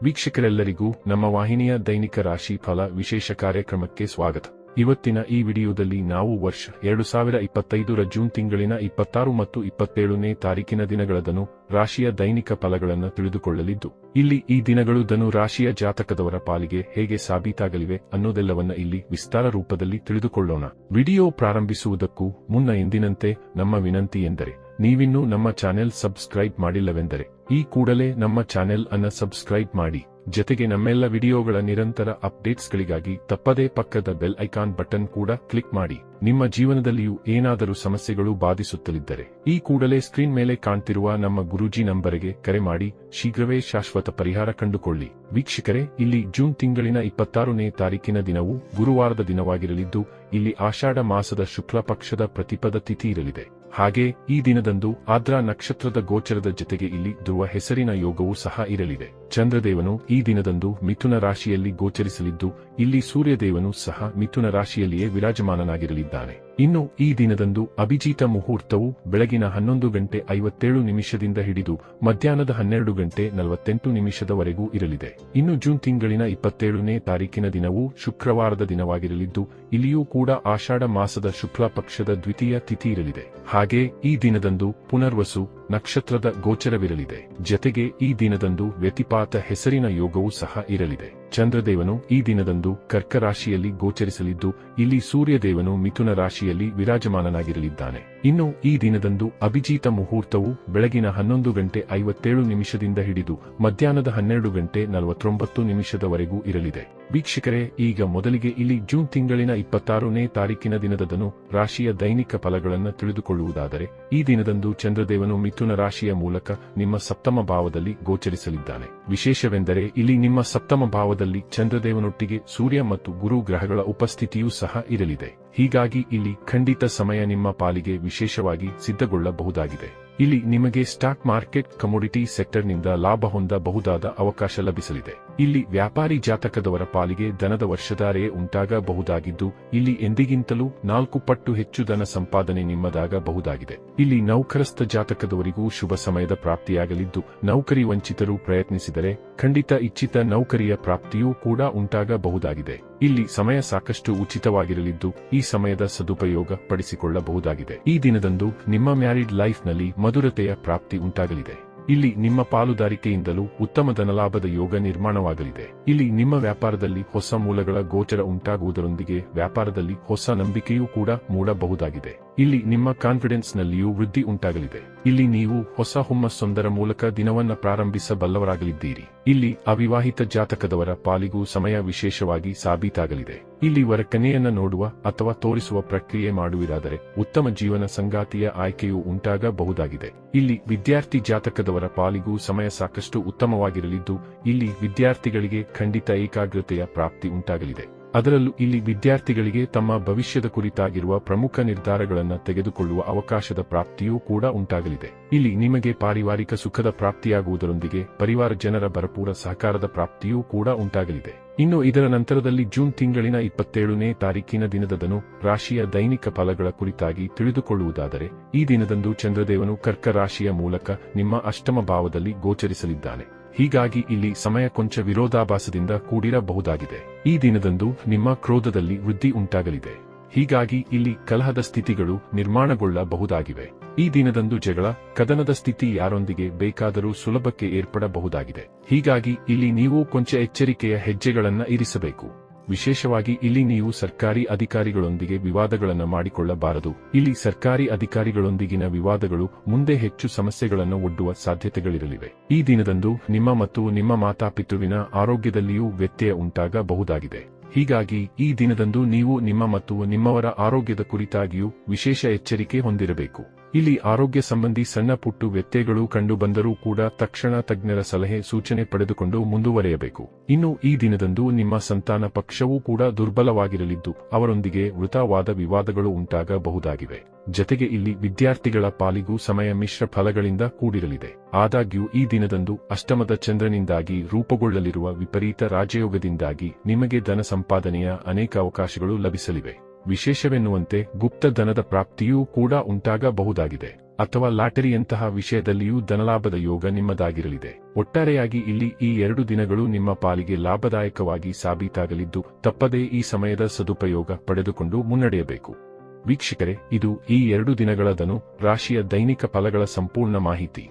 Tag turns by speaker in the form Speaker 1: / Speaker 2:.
Speaker 1: ವೀಕ್ಷಕರೆಲ್ಲರಿಗೂ ನಮ್ಮ ವಾಹಿನಿಯ ದೈನಿಕ ರಾಶಿ ಫಲ ವಿಶೇಷ ಕಾರ್ಯಕ್ರಮಕ್ಕೆ ಸ್ವಾಗತ. ಇವತ್ತಿನ ಈ ವಿಡಿಯೋದಲ್ಲಿ ನಾವು ವರ್ಷ ಎರಡು ಸಾವಿರ ಇಪ್ಪತ್ತೈದರ ಜೂನ್ ತಿಂಗಳಿನ ಇಪ್ಪತ್ತಾರು ಮತ್ತು ಇಪ್ಪತ್ತೇಳನೇ ತಾರೀಕಿನ ದಿನಗಳದನು ರಾಶಿಯ ದೈನಿಕ ಫಲಗಳನ್ನು ತಿಳಿದುಕೊಳ್ಳಲಿದ್ದು, ಇಲ್ಲಿ ಈ ದಿನಗಳು ಧನು ರಾಶಿಯ ಜಾತಕದವರ ಪಾಲಿಗೆ ಹೇಗೆ ಸಾಬೀತಾಗಲಿವೆ ಅನ್ನೋದೆಲ್ಲವನ್ನ ಇಲ್ಲಿ ವಿಸ್ತಾರ ರೂಪದಲ್ಲಿ ತಿಳಿದುಕೊಳ್ಳೋಣ. ವಿಡಿಯೋ ಪ್ರಾರಂಭಿಸುವುದಕ್ಕೂ ಮುನ್ನ ಎಂದಿನಂತೆ ನಮ್ಮ ವಿನಂತಿ ಎಂದರೆ, ನೀವಿನ್ನೂ ನಮ್ಮ ಚಾನೆಲ್ ಸಬ್ಸ್ಕ್ರೈಬ್ ಮಾಡಿಲ್ಲವೆಂದರೆ ಈ ಕೂಡಲೇ ನಮ್ಮ ಚಾನೆಲ್ ಅನ್ನ ಸಬ್ಸ್ಕ್ರೈಬ್ ಮಾಡಿ, ಜತೆಗೆ ನಮ್ಮೆಲ್ಲ ವಿಡಿಯೋಗಳ ನಿರಂತರ ಅಪ್ಡೇಟ್ಸ್ಗಳಿಗಾಗಿ ತಪ್ಪದೇ ಪಕ್ಕದ ಬೆಲ್ ಐಕಾನ್ ಬಟನ್ ಕೂಡ ಕ್ಲಿಕ್ ಮಾಡಿ, ನಿಮ್ಮ ಜೀವನದಲ್ಲಿಯೂ ಏನಾದರೂ ಸಮಸ್ಯೆಗಳು ಬಾಧಿಸುತ್ತಲಿದ್ದರೆ, ಈ ಕೂಡಲೇ ಸ್ಕ್ರೀನ್ ಮೇಲೆ ಕಾಣ್ತಿರುವ ನಮ್ಮ ಗುರೂಜಿ ನಂಬರಿಗೆ ಕರೆ ಮಾಡಿ, ಶೀಘ್ರವೇ ಶಾಶ್ವತ ಪರಿಹಾರ ಕಂಡುಕೊಳ್ಳಿ. ವೀಕ್ಷಕರೇ, ಇಲ್ಲಿ ಜೂನ್ ತಿಂಗಳಿನ ಇಪ್ಪತ್ತಾರನೇ ತಾರೀಕಿನ ದಿನವು ಗುರುವಾರದ ದಿನವಾಗಿರಲಿದ್ದು, ಇಲ್ಲಿ ಆಷಾಢ ಮಾಸದ ಶುಕ್ಲ ಪಕ್ಷದ ಪ್ರತಿಪದ ತಿಥಿ ಇರಲಿದೆ. ಹಾಗೆ ಈ ದಿನದಂದು ಆದ್ರಾ ನಕ್ಷತ್ರದ ಗೋಚರದ ಜೊತೆಗೆ ಇಲ್ಲಿ ಧ್ರುವ ಹೆಸರಿನ ಯೋಗವೂ ಸಹ ಇರಲಿದೆ. ಚಂದ್ರದೇವನು ಈ ದಿನದಂದು ಮಿಥುನ ರಾಶಿಯಲ್ಲಿ ಗೋಚರಿಸಲಿದ್ದು, ಇಲ್ಲಿ ಸೂರ್ಯದೇವನು ಸಹ ಮಿಥುನ ರಾಶಿಯಲ್ಲಿಯೇ ವಿರಾಜಮಾನನಾಗಿರಲಿದ್ದಾನೆ. ಇನ್ನು ಈ ದಿನದಂದು ಅಭಿಜೀತ ಮುಹೂರ್ತವು ಬೆಳಗಿನ ಹನ್ನೊಂದು ಗಂಟೆ ಐವತ್ತೇಳು ನಿಮಿಷದಿಂದ ಹಿಡಿದು ಮಧ್ಯಾಹ್ನದ ಹನ್ನೆರಡು ಗಂಟೆ ನಲವತ್ತೆಂಟು ನಿಮಿಷದವರೆಗೂ ಇರಲಿದೆ. ಇನ್ನು ಜೂನ್ ತಿಂಗಳಿನ ಇಪ್ಪತ್ತೇಳನೇ ತಾರೀಕಿನ ದಿನವು ಶುಕ್ರವಾರದ ದಿನವಾಗಿರಲಿದ್ದು, ಇಲ್ಲಿಯೂ ಕೂಡ ಆಷಾಢ ಮಾಸದ ಶುಕ್ಲ ಪಕ್ಷದ ದ್ವಿತೀಯ ತಿಥಿ ಇರಲಿದೆ. ಹಾಗೆ ಈ ದಿನದಂದು ಪುನರ್ವಸು ನಕ್ಷತ್ರದ ಗೋಚರವಿರಲಿದೆ. ಜತೆಗೆ ಈ ದಿನದಂದು ವ್ಯತಿಪಾತ ಹೆಸರಿನ ಯೋಗವೂ ಸಹ ಇರಲಿದೆ. ಚಂದ್ರದೇವನು ಈ ದಿನದಂದು ಕರ್ಕ ರಾಶಿಯಲ್ಲಿ ಗೋಚರಿಸಲಿದ್ದು, ಇಲ್ಲಿ ಸೂರ್ಯದೇವನು ಮಿಥುನ ರಾಶಿಯಲ್ಲಿ ವಿರಾಜಮಾನನಾಗಿರಲಿದ್ದಾನೆ. ಇನ್ನು ಈ ದಿನದಂದು ಅಭಿಜೀತ ಮುಹೂರ್ತವು ಬೆಳಗಿನ ಹನ್ನೊಂದು ಗಂಟೆ ಐವತ್ತೇಳು ನಿಮಿಷದಿಂದ ಹಿಡಿದು ಮಧ್ಯಾಹ್ನದ ಹನ್ನೆರಡು ಗಂಟೆ ನಲವತ್ತೊಂಬತ್ತು ನಿಮಿಷದವರೆಗೂ ಇರಲಿದೆ. ವೀಕ್ಷಕರೇ, ಈಗ ಮೊದಲಿಗೆ ಇಲ್ಲಿ ಜೂನ್ ತಿಂಗಳಿನ ಇಪ್ಪತ್ತಾರನೇ ತಾರೀಕಿನ ದಿನದದನು ರಾಶಿಯ ದೈನಿಕ ಫಲಗಳನ್ನು ತಿಳಿದುಕೊಳ್ಳುವುದಾದರೆ, ಈ ದಿನದಂದು ಚಂದ್ರದೇವನು ಮಿಥುನ ರಾಶಿಯ ಮೂಲಕ ನಿಮ್ಮ ಸಪ್ತಮ ಭಾವದಲ್ಲಿ ಗೋಚರಿಸಲಿದ್ದಾನೆ. ವಿಶೇಷವೆಂದರೆ, ಇಲ್ಲಿ ನಿಮ್ಮ ಸಪ್ತಮ ಭಾವದಲ್ಲಿ ಚಂದ್ರದೇವನೊಟ್ಟಿಗೆ ಸೂರ್ಯ ಮತ್ತು ಗುರು ಗ್ರಹಗಳ ಉಪಸ್ಥಿತಿಯೂ ಸಹ ಇರಲಿದೆ. ಹೀಗಾಗಿ ಇಲ್ಲಿ ಖಂಡಿತ ಸಮಯ ನಿಮ್ಮ ಪಾಲಿಗೆ ವಿಶೇಷವಾಗಿ ಸಿದ್ಧಗೊಳ್ಳಬಹುದಾಗಿದೆ. ಇಲ್ಲಿ ನಿಮಗೆ ಸ್ಟಾಕ್ ಮಾರ್ಕೆಟ್ ಕಮೋಡಿಟಿ ಸೆಕ್ಟರ್ನಿಂದ ಲಾಭ ಹೊಂದಬಹುದಾದ ಅವಕಾಶ ಲಭಿಸಲಿದೆ. ಇಲ್ಲಿ ವ್ಯಾಪಾರಿ ಜಾತಕದವರ ಪಾಲಿಗೆ ದನದ ವರ್ಷಧಾರೆಯೇ ಉಂಟಾಗಬಹುದಾಗಿದ್ದು, ಇಲ್ಲಿ ಎಂದಿಗಿಂತಲೂ ನಾಲ್ಕು ಪಟ್ಟು ಹೆಚ್ಚು ದನ ಸಂಪಾದನೆ ನಿಮ್ಮದಾಗಬಹುದಾಗಿದೆ. ಇಲ್ಲಿ ನೌಕರಸ್ಥ ಜಾತಕದವರಿಗೂ ಶುಭ ಸಮಯದ ಪ್ರಾಪ್ತಿಯಾಗಲಿದ್ದು, ನೌಕರಿ ವಂಚಿತರು ಪ್ರಯತ್ನಿಸಿದರೆ ಖಂಡಿತ ಇಚ್ಛಿತ ನೌಕರಿಯ ಪ್ರಾಪ್ತಿಯೂ ಕೂಡ ಉಂಟಾಗಬಹುದಾಗಿದೆ. ಇಲ್ಲಿ ಸಮಯ ಸಾಕಷ್ಟು ಉಚಿತವಾಗಿರಲಿದ್ದು, ಈ ಸಮಯದ ಸದುಪಯೋಗ ಪಡಿಸಿಕೊಳ್ಳಬಹುದಾಗಿದೆ. ಈ ದಿನದಂದು ನಿಮ್ಮ ಮ್ಯಾರಿಡ್ ಲೈಫ್ನಲ್ಲಿ ಮಧುರತೆಯ ಪ್ರಾಪ್ತಿ ಉಂಟಾಗಲಿದೆ. ಇಲ್ಲಿ ನಿಮ್ಮ ಪಾಲುದಾರಿಕೆಯಿಂದಲೂ ಉತ್ತಮ ಧನಲಾಭದ ಯೋಗ ನಿರ್ಮಾಣವಾಗಲಿದೆ. ಇಲ್ಲಿ ನಿಮ್ಮ ವ್ಯಾಪಾರದಲ್ಲಿ ಹೊಸ ಮೂಲಗಳ ಗೋಚರ ಉಂಟಾಗುವುದರೊಂದಿಗೆ ವ್ಯಾಪಾರದಲ್ಲಿ ಹೊಸ ನಂಬಿಕೆಯೂ ಕೂಡ ಮೂಡಬಹುದಾಗಿದೆ. ಇಲ್ಲಿ ನಿಮ್ಮ ಕಾನ್ಫಿಡೆನ್ಸ್ನಲ್ಲಿಯೂ ವೃದ್ಧಿ ಉಂಟಾಗಲಿದೆ. ಇಲ್ಲಿ ನೀವು ಹೊಸ ಹುಮ್ಮಸ್ಸೊಂದರ ಮೂಲಕ ದಿನವನ್ನ ಪ್ರಾರಂಭಿಸಬಲ್ಲವರಾಗಲಿದ್ದೀರಿ. ಇಲ್ಲಿ ಅವಿವಾಹಿತ ಜಾತಕದವರ ಪಾಲಿಗೂ ಸಮಯ ವಿಶೇಷವಾಗಿ ಸಾಬೀತಾಗಲಿದೆ. ಇಲ್ಲಿ ವರಕನೆಯನ್ನ ನೋಡುವ ಅಥವಾ ತೋರಿಸುವ ಪ್ರಕ್ರಿಯೆ ಮಾಡುವಿರಾದರೆ ಉತ್ತಮ ಜೀವನ ಸಂಗಾತಿಯ ಆಯ್ಕೆಯು ಉಂಟಾಗಬಹುದಾಗಿದೆ. ಇಲ್ಲಿ ವಿದ್ಯಾರ್ಥಿ ಜಾತಕದವರ ಪಾಲಿಗೂ ಸಮಯ ಸಾಕಷ್ಟು ಉತ್ತಮವಾಗಿರಲಿದ್ದು, ಇಲ್ಲಿ ವಿದ್ಯಾರ್ಥಿಗಳಿಗೆ ಖಂಡಿತ ಏಕಾಗ್ರತೆಯ ಪ್ರಾಪ್ತಿ ಉಂಟಾಗಲಿದೆ. ಅದರಲ್ಲೂ ಇಲ್ಲಿ ವಿದ್ಯಾರ್ಥಿಗಳಿಗೆ ತಮ್ಮ ಭವಿಷ್ಯದ ಕುರಿತಾಗಿರುವ ಪ್ರಮುಖ ನಿರ್ಧಾರಗಳನ್ನು ತೆಗೆದುಕೊಳ್ಳುವ ಅವಕಾಶದ ಪ್ರಾಪ್ತಿಯೂ ಕೂಡ ಉಂಟಾಗಲಿದೆ. ಇಲ್ಲಿ ನಿಮಗೆ ಪಾರಿವಾರಿಕ ಸುಖದ ಪ್ರಾಪ್ತಿಯಾಗುವುದರೊಂದಿಗೆ ಪರಿವಾರ ಜನರ ಭರಪೂರ ಸಹಕಾರದ ಪ್ರಾಪ್ತಿಯೂ ಕೂಡ ಉಂಟಾಗಲಿದೆ. ಇನ್ನು ಇದರ ನಂತರದಲ್ಲಿ ಜೂನ್ ತಿಂಗಳಿನ ಇಪ್ಪತ್ತೇಳನೇ ತಾರೀಕಿನ ದಿನದದನು ರಾಶಿಯ ದೈನಿಕ ಫಲಗಳ ಕುರಿತಾಗಿ ತಿಳಿದುಕೊಳ್ಳುವುದಾದರೆ, ಈ ದಿನದಂದು ಚಂದ್ರದೇವನು ಕರ್ಕ ರಾಶಿಯ ಮೂಲಕ ನಿಮ್ಮ ಅಷ್ಟಮ ಭಾವದಲ್ಲಿ ಗೋಚರಿಸಲಿದ್ದಾನೆ. ಹೀಗಾಗಿ ಇಲ್ಲಿ ಸಮಯ ಕೊಂಚ ವಿರೋಧಾಭಾಸದಿಂದ ಕೂಡಿರಬಹುದಾಗಿದೆ. ಈ ದಿನದಂದು ನಿಮ್ಮ ಕ್ರೋಧದಲ್ಲಿ ವೃದ್ಧಿ ಉಂಟಾಗಲಿದೆ. ಹೀಗಾಗಿ ಇಲ್ಲಿ ಕಲಹದ ಸ್ಥಿತಿಗಳು ನಿರ್ಮಾಣಗೊಳ್ಳಬಹುದಾಗಿವೆ. ಈ ದಿನದಂದು ಜಗಳ, ಕದನದ ಸ್ಥಿತಿ ಯಾರೊಂದಿಗೆ ಬೇಕಾದರೂ ಸುಲಭಕ್ಕೆ ಏರ್ಪಡಬಹುದಾಗಿದೆ. ಹೀಗಾಗಿ ಇಲ್ಲಿ ನೀವು ಕೊಂಚ ಎಚ್ಚರಿಕೆಯ ಹೆಜ್ಜೆಗಳನ್ನ ಇರಿಸಬೇಕು. ವಿಶೇಷವಾಗಿ ಇಲ್ಲಿ ನೀವು ಸರ್ಕಾರಿ ಅಧಿಕಾರಿಗಳೊಂದಿಗೆ ವಿವಾದಗಳನ್ನು ಮಾಡಿಕೊಳ್ಳಬಾರದು. ಇಲ್ಲಿ ಸರ್ಕಾರಿ ಅಧಿಕಾರಿಗಳೊಂದಿಗಿನ ವಿವಾದಗಳು ಮುಂದೆ ಹೆಚ್ಚು ಸಮಸ್ಯೆಗಳನ್ನು ಒಡ್ಡುವ ಸಾಧ್ಯತೆಗಳಿರಲಿವೆ. ಈ ದಿನದಂದು ನಿಮ್ಮ ಮತ್ತು ನಿಮ್ಮ ಮಾತಾಪಿತುವಿನ ಆರೋಗ್ಯದಲ್ಲಿಯೂ ವ್ಯತ್ಯಯ ಉಂಟಾಗಬಹುದಾಗಿದೆ. ಹೀಗಾಗಿ ಈ ದಿನದಂದು ನೀವು ನಿಮ್ಮ ಮತ್ತು ನಿಮ್ಮವರ ಆರೋಗ್ಯದ ಕುರಿತಾಗಿಯೂ ವಿಶೇಷ ಎಚ್ಚರಿಕೆ ಹೊಂದಿರಬೇಕು. ಇಲ್ಲಿ ಆರೋಗ್ಯ ಸಂಬಂಧಿ ಸಣ್ಣ ಪುಟ್ಟು ವ್ಯತ್ಯಯಗಳು ಕಂಡುಬಂದರೂ ಕೂಡ ತಕ್ಷಣ ತಜ್ಞರ ಸಲಹೆ ಸೂಚನೆ ಪಡೆದುಕೊಂಡು ಮುಂದುವರೆಯಬೇಕು. ಇನ್ನು ಈ ದಿನದಂದು ನಿಮ್ಮ ಸಂತಾನ ಪಕ್ಷವೂ ಕೂಡ ದುರ್ಬಲವಾಗಿರಲಿದ್ದು, ಅವರೊಂದಿಗೆ ವೃತವಾದ ವಿವಾದಗಳು ಉಂಟಾಗಬಹುದಾಗಿವೆ. ಜತೆಗೆ ಇಲ್ಲಿ ವಿದ್ಯಾರ್ಥಿಗಳ ಪಾಲಿಗೂ ಸಮಯ ಮಿಶ್ರ ಫಲಗಳಿಂದ ಕೂಡಿರಲಿದೆ. ಆದಾಗ್ಯೂ ಈ ದಿನದಂದು ಅಷ್ಟಮದ ಚಂದ್ರನಿಂದಾಗಿ ರೂಪುಗೊಳ್ಳಲಿರುವ ವಿಪರೀತ ರಾಜಯೋಗದಿಂದಾಗಿ ನಿಮಗೆ ಧನ ಸಂಪಾದನೆಯ ಅನೇಕ ಅವಕಾಶಗಳು ಲಭಿಸಲಿವೆ. ವಿಶೇಷವೆನ್ನುವಂತೆ ಗುಪ್ತಧನದ ಪ್ರಾಪ್ತಿಯೂ ಕೂಡ ಉಂಟಾಗಬಹುದಾಗಿದೆ. ಅಥವಾ ಲಾಟರಿಯಂತಹ ವಿಷಯದಲ್ಲಿಯೂ ಧನಲಾಭದ ಯೋಗ ನಿಮ್ಮದಾಗಿರಲಿದೆ. ಒಟ್ಟಾರೆಯಾಗಿ ಇಲ್ಲಿ ಈ ಎರಡು ದಿನಗಳು ನಿಮ್ಮ ಪಾಲಿಗೆ ಲಾಭದಾಯಕವಾಗಿ ಸಾಬೀತಾಗಲಿದ್ದು, ತಪ್ಪದೇ ಈ ಸಮಯದ ಸದುಪಯೋಗ ಪಡೆದುಕೊಂಡು ಮುನ್ನಡೆಯಬೇಕು. ವೀಕ್ಷಕರೇ, ಇದು ಈ ಎರಡು ದಿನಗಳ ಧನು, ರಾಶಿಯ ದೈನಿಕ ಫಲಗಳ ಸಂಪೂರ್ಣ ಮಾಹಿತಿ.